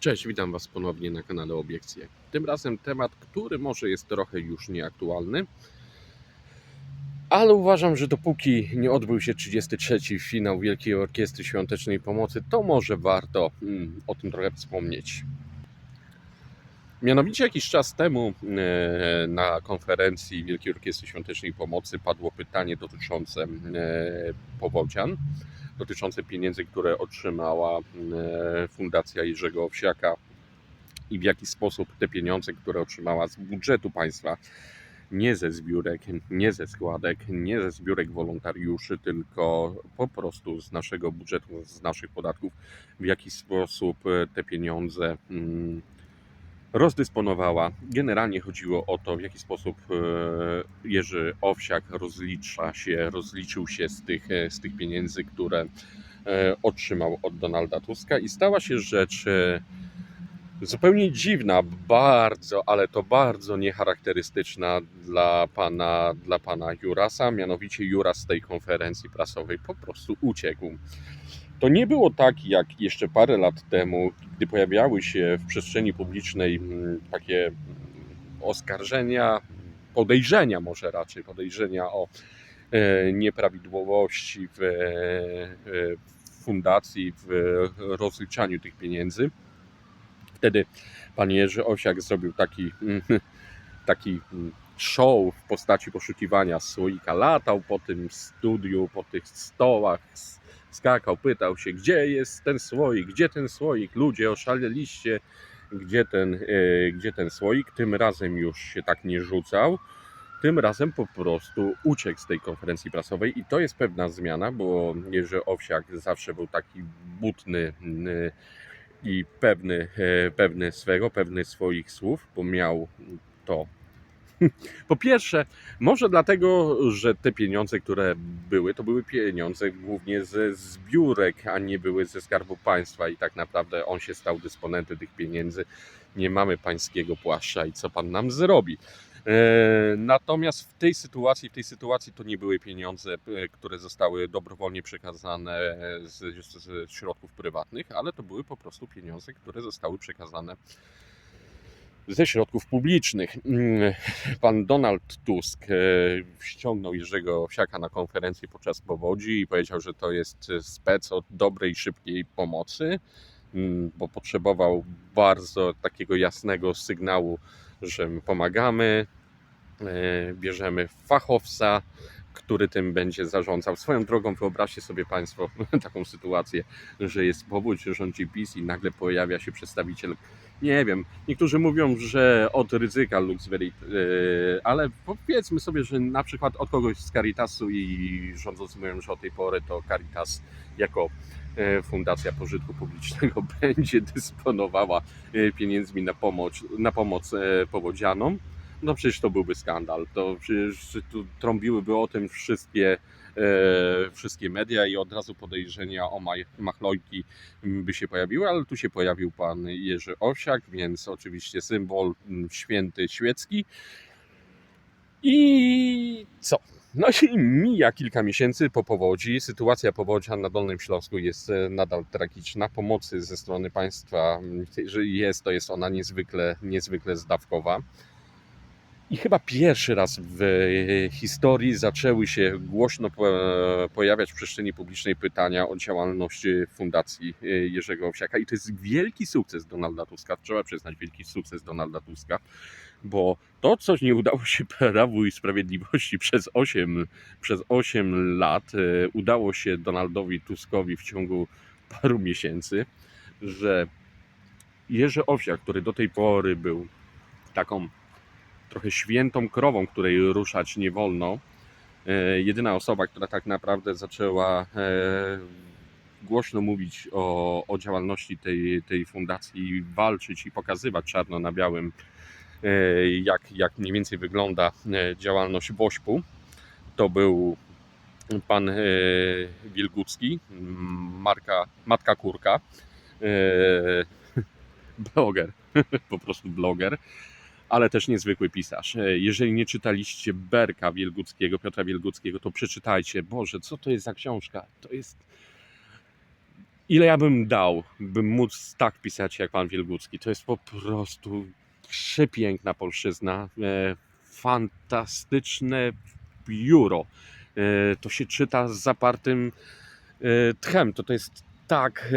Cześć, witam Was ponownie na kanale Obiekcje. Tym razem temat, który może jest trochę już nieaktualny, ale uważam, że dopóki nie odbył się 33. finał Wielkiej Orkiestry Świątecznej Pomocy, to może warto mm, o tym trochę wspomnieć. Mianowicie jakiś czas temu e, na konferencji Wielkiej Orkiestry Świątecznej Pomocy padło pytanie dotyczące e, dotyczące pieniędzy, które otrzymała e, Fundacja Jerzego Owsiaka i w jaki sposób te pieniądze, które otrzymała z budżetu państwa, nie ze zbiórek, nie ze składek, nie ze zbiórek wolontariuszy, tylko po prostu z naszego budżetu, z naszych podatków, w jaki sposób e, te pieniądze mm, rozdysponowała. Generalnie chodziło o to, w jaki sposób e, Jerzy Owsiak rozlicza się, rozliczył się z tych, e, z tych pieniędzy, które e, otrzymał od Donalda Tuska i stała się rzecz zupełnie dziwna, bardzo, ale to bardzo niecharakterystyczna dla pana, dla pana Jurasa, mianowicie Juras z tej konferencji prasowej po prostu uciekł. To nie było tak jak jeszcze parę lat temu, gdy pojawiały się w przestrzeni publicznej mm, takie mm, oskarżenia, podejrzenia może raczej, podejrzenia o e, nieprawidłowości w, e, w fundacji, w rozliczaniu tych pieniędzy. Wtedy pan Jerzy Osiak zrobił taki, mm, taki show w postaci poszukiwania słoika. Latał po tym studiu, po tych stołach, skakał, pytał się, gdzie jest ten słoik, gdzie ten słoik, ludzie oszaleliście, gdzie ten, e, gdzie ten słoik. Tym razem już się tak nie rzucał. Tym razem po prostu uciekł z tej konferencji prasowej i to jest pewna zmiana, bo Jerzy Owsiak zawsze był taki butny mm, i pewny, e, pewny swego, pewny swoich słów, bo miał to. Po pierwsze, może dlatego, że te pieniądze, które były, to były pieniądze głównie ze zbiórek, a nie były ze skarbu państwa, i tak naprawdę on się stał dysponentem tych pieniędzy. Nie mamy pańskiego płaszcza i co pan nam zrobi. E, Natomiast w tej sytuacji, w tej sytuacji to nie były pieniądze, e, które zostały dobrowolnie przekazane z, z środków prywatnych, ale to były po prostu pieniądze, które zostały przekazane ze środków publicznych. Mm, Pan Donald Tusk e, ściągnął Jerzego Owsiaka na konferencję podczas powodzi i powiedział, że to jest spec od dobrej, szybkiej pomocy, mm, bo potrzebował bardzo takiego jasnego sygnału, że my pomagamy, e, bierzemy fachowca, który tym będzie zarządzał. Swoją drogą wyobraźcie sobie Państwo taką sytuację, że jest powódź, rządzi PiS i nagle pojawia się przedstawiciel, nie wiem, niektórzy mówią, że od ryzyka Luxverit, ale powiedzmy sobie, że na przykład od kogoś z Caritasu i rządzący mówią, że od tej pory to Caritas jako e, Fundacja Pożytku Publicznego będzie dysponowała e, pieniędzmi na pomoc, na pomoc e, powodzianom no przecież to byłby skandal. To przecież tu trąbiłyby o tym wszystkie, e, wszystkie media i od razu podejrzenia o machlojki by się pojawiły, ale tu się pojawił pan Jerzy Owsiak, więc oczywiście symbol mm, święty świecki. I co? No i mija kilka miesięcy po powodzi. Sytuacja powodzi na Dolnym Śląsku jest e, nadal tragiczna. Pomocy ze strony państwa, mm, że jest, to jest ona niezwykle, niezwykle zdawkowa. I chyba pierwszy raz w e, historii zaczęły się głośno po- pojawiać w przestrzeni publicznej pytania o działalność e, Fundacji e, Jerzego Owsiaka. I to jest wielki sukces Donalda Tuska. Trzeba przyznać, wielki sukces Donalda Tuska, bo to, co nie udało się Prawu i Sprawiedliwości przez 8, przez 8 lat, e, udało się Donaldowi Tuskowi w ciągu paru miesięcy, że Jerzy Owsiak, który do tej pory był taką trochę świętą krową, której ruszać nie wolno. E, Jedyna osoba, która tak naprawdę zaczęła e, głośno mówić o, o działalności tej, tej fundacji, walczyć i pokazywać czarno na białym, e, jak, jak mniej więcej wygląda działalność WOŚP-u, to był pan Wilgucki, marka, matka kurka, bloger, po prostu bloger ale też niezwykły pisarz. E, Jeżeli nie czytaliście Berka Wielguckiego, Piotra Wielguckiego, to przeczytajcie. Boże, co to jest za książka? To jest ile ja bym dał, bym móc tak pisać jak pan Wielgucki. To jest po prostu przepiękna polszczyzna, e, fantastyczne biuro. E, to się czyta z zapartym tchem. To, to jest tak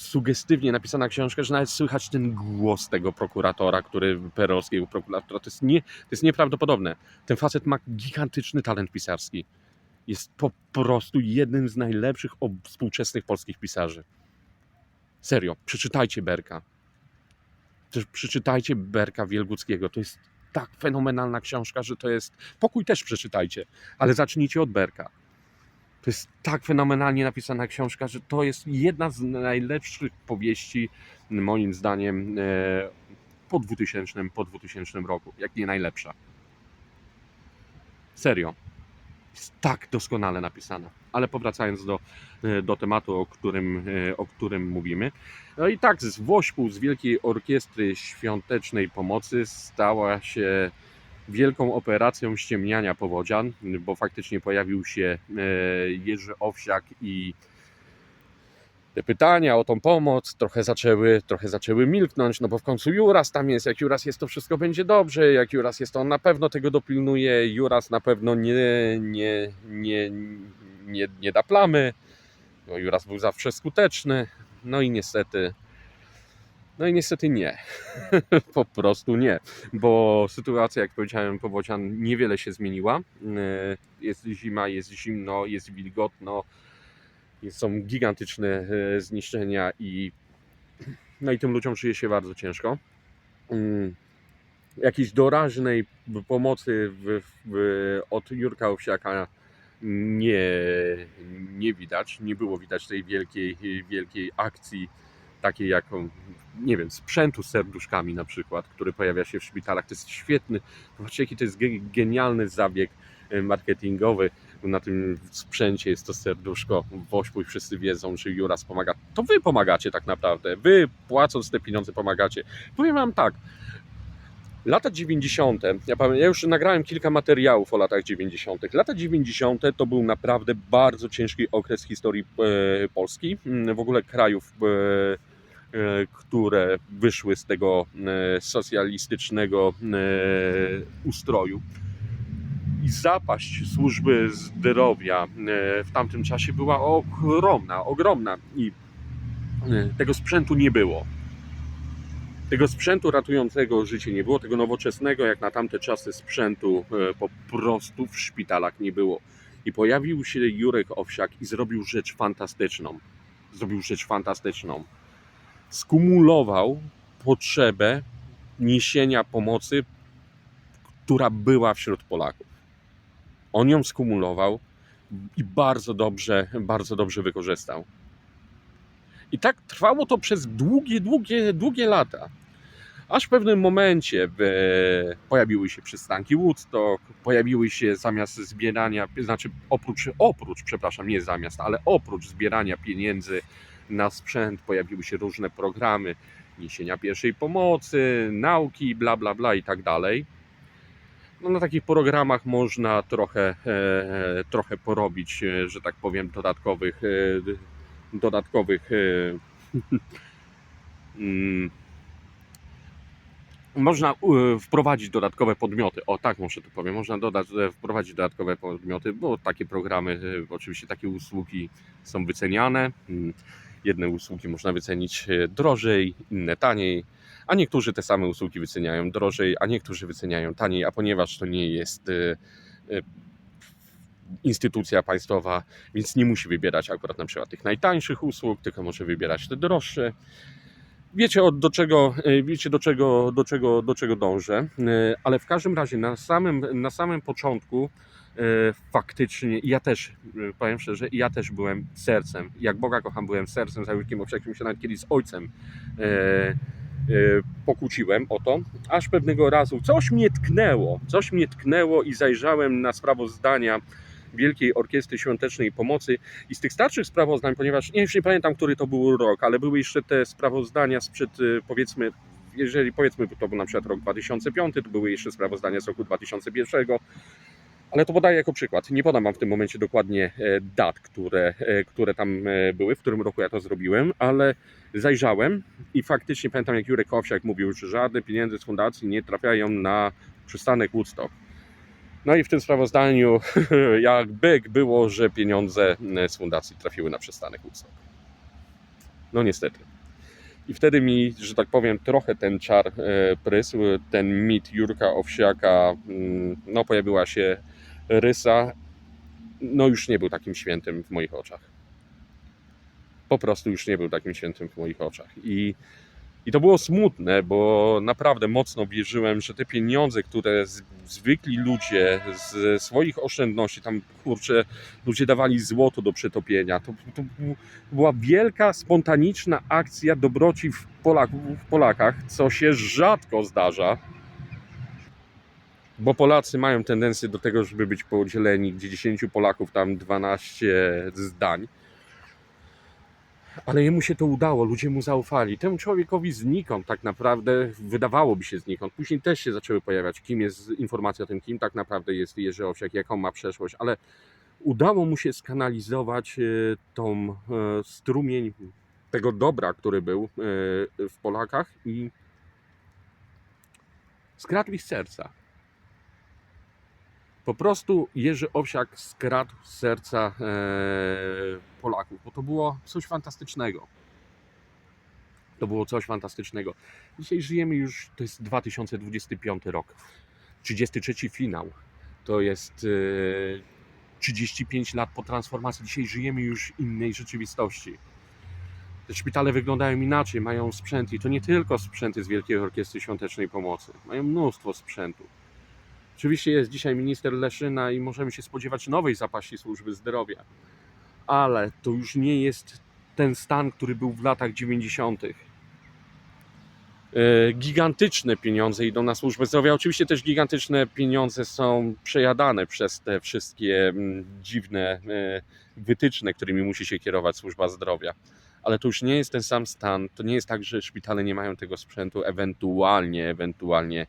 sugestywnie napisana książka, że nawet słychać ten głos tego prokuratora, który perowskiego prokuratora. To jest, nie, to jest nieprawdopodobne. Ten facet ma gigantyczny talent pisarski. Jest po prostu jednym z najlepszych współczesnych polskich pisarzy. Serio, przeczytajcie Berka. Też przeczytajcie Berka Wielguckiego. To jest tak fenomenalna książka, że to jest. Pokój też przeczytajcie, ale zacznijcie od Berka. To jest tak fenomenalnie napisana książka, że to jest jedna z najlepszych powieści, moim zdaniem, e, po 2000, po 2000 roku, jak nie najlepsza. Serio. Jest tak doskonale napisana. Ale powracając do, e, do tematu, o którym, e, o którym mówimy. No i tak, z Wośpu, z Wielkiej Orkiestry Świątecznej Pomocy stała się wielką operacją ściemniania powodzian, bo faktycznie pojawił się e, Jerzy Owsiak i te pytania o tą pomoc trochę zaczęły, trochę zaczęły milknąć, no bo w końcu Juras tam jest, jak Juras jest to wszystko będzie dobrze, jak Juras jest to on na pewno tego dopilnuje, Juras na pewno nie, nie, nie, nie, nie da plamy, no Juras był zawsze skuteczny, no i niestety no i niestety nie. po prostu nie. Bo sytuacja, jak powiedziałem, Powocian niewiele się zmieniła. E, Jest zima, jest zimno, jest wilgotno. Są gigantyczne e, zniszczenia i no i tym ludziom żyje się bardzo ciężko. Mm, Jakiejś doraźnej pomocy w, w, od Jurka Owsiaka nie, nie widać. Nie było widać tej wielkiej, wielkiej akcji takiej jaką, nie wiem, sprzętu z serduszkami na przykład, który pojawia się w szpitalach. To jest świetny, zobaczcie jaki to jest ge- genialny zabieg e, marketingowy. Na tym sprzęcie jest to serduszko w ośpu i wszyscy wiedzą, że Juras pomaga. To wy pomagacie tak naprawdę. Wy płacąc te pieniądze pomagacie. Powiem wam tak, Lata 90. Ja, pamię- ja już nagrałem kilka materiałów o latach 90. Lata 90. to był naprawdę bardzo ciężki okres historii e, Polski, mm, w ogóle krajów, e, które wyszły z tego e, socjalistycznego e, ustroju. I zapaść służby zdrowia e, w tamtym czasie była ogromna, ogromna i e, tego sprzętu nie było tego sprzętu ratującego życie nie było, tego nowoczesnego jak na tamte czasy sprzętu e, po prostu w szpitalach nie było. I pojawił się Jurek Owsiak i zrobił rzecz fantastyczną. Zrobił rzecz fantastyczną. Skumulował potrzebę niesienia pomocy, która była wśród Polaków. On ją skumulował i bardzo dobrze, bardzo dobrze wykorzystał. I tak trwało to przez długie, długie, długie lata. Aż w pewnym momencie e, pojawiły się przystanki Woodstock, pojawiły się zamiast zbierania, znaczy oprócz, oprócz, przepraszam, nie zamiast, ale oprócz zbierania pieniędzy na sprzęt, pojawiły się różne programy niesienia pierwszej pomocy, nauki, bla, bla, bla i tak dalej. No, na takich programach można trochę, e, trochę porobić, e, że tak powiem, dodatkowych, e, dodatkowych e, mm, można e, wprowadzić dodatkowe podmioty. O tak, może to powiem. Można dodać, e, wprowadzić dodatkowe podmioty, bo takie programy, e, oczywiście takie usługi są wyceniane. Jedne usługi można wycenić e, drożej, inne taniej, a niektórzy te same usługi wyceniają drożej, a niektórzy wyceniają taniej, a ponieważ to nie jest e, e, instytucja państwowa, więc nie musi wybierać akurat na przykład tych najtańszych usług, tylko może wybierać te droższe. Wiecie od, do czego, wiecie do czego, do czego, do czego dążę, ale w każdym razie na samym, na samym początku faktycznie ja też, e, powiem szczerze, ja też byłem sercem, jak Boga kocham, byłem sercem, za Jurkiem Owsiakiem się nawet kiedyś z ojcem e, e, pokłóciłem o to, aż pewnego razu coś mnie tknęło, coś mnie tknęło i zajrzałem na sprawozdania Wielkiej Orkiestry Świątecznej Pomocy. I z tych starszych sprawozdań, ponieważ nie, już nie pamiętam, który to był rok, ale były jeszcze te sprawozdania sprzed powiedzmy, jeżeli powiedzmy to był na przykład rok 2005, to były jeszcze sprawozdania z roku 2001, Ale to podaję jako przykład. Nie podam Wam w tym momencie dokładnie e, dat, które, e, które tam e, były, w którym roku ja to zrobiłem, ale zajrzałem i faktycznie pamiętam, jak Jurek Owsiak mówił, że żadne pieniądze z fundacji nie trafiają na przystanek Woodstock. No i w tym sprawozdaniu jak byk było, że pieniądze z fundacji trafiły na przystanek Woodstock. No niestety. I wtedy mi, że tak powiem, trochę ten czar prysł, ten mit Jurka Owsiaka, mm, no pojawiła się rysa, no już nie był takim świętym w moich oczach. Po prostu już nie był takim świętym w moich oczach. I, i to było smutne, bo naprawdę mocno wierzyłem, że te pieniądze, które z, zwykli ludzie z swoich oszczędności, tam kurczę, ludzie dawali złoto do przetopienia, to, to był- była wielka, spontaniczna akcja dobroci w, Polaków, w Polakach, co się rzadko zdarza bo Polacy mają tendencję do tego, żeby być podzieleni, gdzie 10 Polaków tam 12 zdań. Ale jemu się to udało, ludzie mu zaufali. Temu człowiekowi znikąd tak naprawdę, wydawałoby się znikąd. Później też się zaczęły pojawiać, kim jest informacja o tym, kim tak naprawdę jest Jerzy Owsiak, jaką ma przeszłość, ale udało mu się skanalizować e, tą e, strumień tego dobra, który był e, w Polakach i skradł ich serca. Po prostu Jerzy Owsiak skradł serca e, Polaków, bo to było coś fantastycznego. To było coś fantastycznego. Dzisiaj żyjemy już, to jest 2025 rok, 33 finał. To jest e, 35 lat po transformacji. Dzisiaj żyjemy już innej rzeczywistości. Te szpitale wyglądają inaczej, mają sprzęt i to nie tylko sprzęty z Wielkiej Orkiestry Świątecznej Pomocy. Mają mnóstwo sprzętu. Oczywiście jest dzisiaj minister Leszyna i możemy się spodziewać nowej zapaści służby zdrowia, ale to już nie jest ten stan, który był w latach 90. E, Gigantyczne pieniądze idą na służbę zdrowia. Oczywiście też gigantyczne pieniądze są przejadane przez te wszystkie mm, dziwne e, wytyczne, którymi musi się kierować służba zdrowia. Ale to już nie jest ten sam stan. To nie jest tak, że szpitale nie mają tego sprzętu, ewentualnie, ewentualnie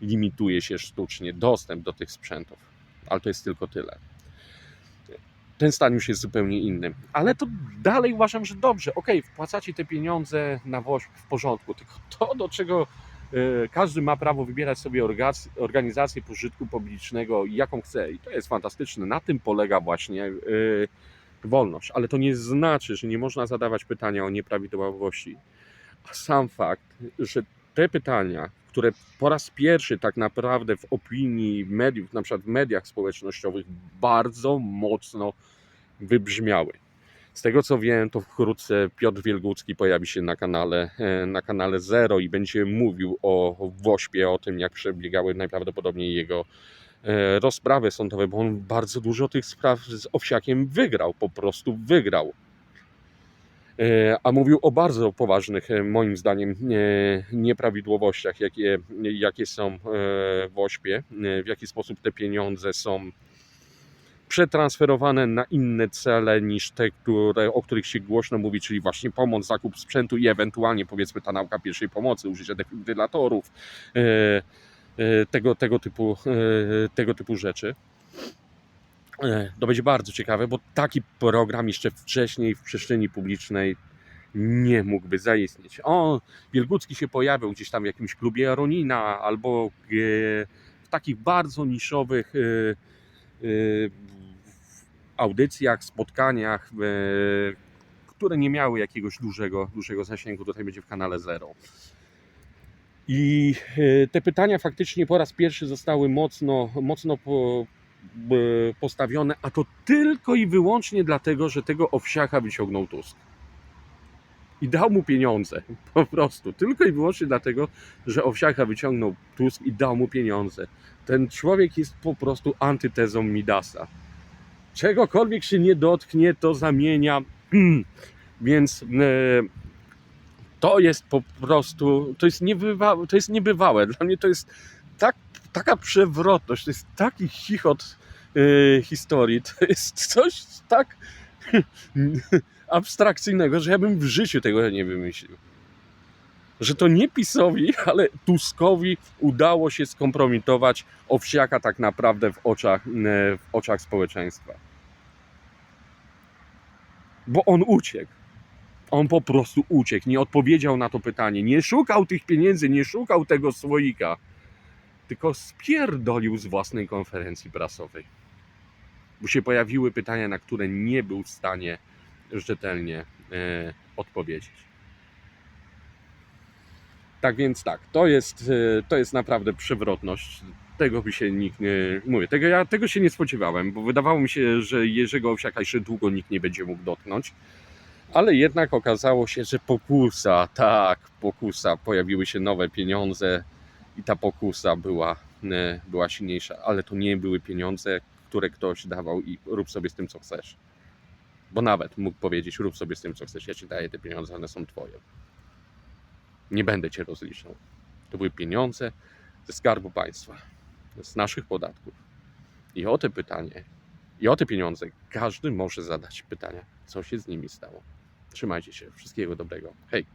limituje się sztucznie dostęp do tych sprzętów. Ale to jest tylko tyle. Ten stan już jest zupełnie inny. Ale to dalej uważam, że dobrze. Ok, wpłacacie te pieniądze na WOŚP w porządku, tylko to, do czego e, każdy ma prawo wybierać sobie organizację pożytku publicznego, jaką chce. I to jest fantastyczne. Na tym polega właśnie e, wolność. Ale to nie znaczy, że nie można zadawać pytania o nieprawidłowości. A sam fakt, że te pytania, które po raz pierwszy tak naprawdę w opinii mediów, na przykład w mediach społecznościowych, bardzo mocno wybrzmiały. Z tego co wiem, to wkrótce Piotr Wielgucki pojawi się na kanale, e, na kanale Zero i będzie mówił o Wośpie, o tym jak przebiegały najprawdopodobniej jego e, rozprawy sądowe, bo on bardzo dużo tych spraw z Owsiakiem wygrał, po prostu wygrał. E, a mówił o bardzo poważnych, e, moim zdaniem, e, nieprawidłowościach, jakie, jakie są w Ośpie, w jaki sposób te pieniądze są przetransferowane na inne cele niż te, które, o których się głośno mówi, czyli właśnie pomoc, zakup sprzętu i ewentualnie powiedzmy ta nauka pierwszej pomocy, użycie defibrylatorów, tego, tego, typu, tego typu rzeczy. E, To będzie bardzo ciekawe, bo taki program jeszcze wcześniej w przestrzeni publicznej nie mógłby zaistnieć. O, Wielgucki się pojawił gdzieś tam w jakimś klubie Jaronina albo w takich bardzo niszowych e, e, audycjach, spotkaniach, które nie miały jakiegoś dużego, dużego zasięgu. Tutaj będzie w kanale Zero. I te pytania faktycznie po raz pierwszy zostały mocno, mocno postawione, a to tylko i wyłącznie dlatego, że tego owsiaka wyciągnął Tusk. I dał mu pieniądze, po prostu. Tylko i wyłącznie dlatego, że owsiaka wyciągnął Tusk i dał mu pieniądze. Ten człowiek jest po prostu antytezą Midasa. Czegokolwiek się nie dotknie, to zamienia. Więc e, to jest po prostu, to jest, niebywa, to jest niebywałe. Dla mnie to jest taka przewrotność, to jest taki chichot e, historii, to jest coś tak abstrakcyjnego, że ja bym w życiu tego nie wymyślił. że to nie PiSowi, ale Tuskowi udało się skompromitować Owsiaka tak naprawdę w oczach, e, w oczach społeczeństwa. Bo on uciekł. On po prostu uciekł, nie odpowiedział na to pytanie, nie szukał tych pieniędzy, nie szukał tego słoika, tylko spierdolił z własnej konferencji prasowej. Bo się pojawiły pytania, na które nie był w stanie rzetelnie e, odpowiedzieć. Tak więc tak, to jest, e, to jest naprawdę przewrotność. Tego by się nikt nie. Mówię, tego, ja tego się nie spodziewałem, bo wydawało mi się, że Jerzego Owsiaka jeszcze długo nikt nie będzie mógł dotknąć. Ale jednak okazało się, że pokusa, tak, pokusa, pojawiły się nowe pieniądze i ta pokusa była, e, była silniejsza, ale to nie były pieniądze, które ktoś dawał i rób sobie z tym co chcesz. Bo nawet mógł powiedzieć, rób sobie z tym co chcesz, ja ci daję te pieniądze, one są twoje. Nie będę cię rozliczał. To były pieniądze ze skarbu państwa, z naszych podatków. I o te pytanie, i o te pieniądze każdy może zadać pytania, co się z nimi stało. Trzymajcie się, wszystkiego dobrego. Hej!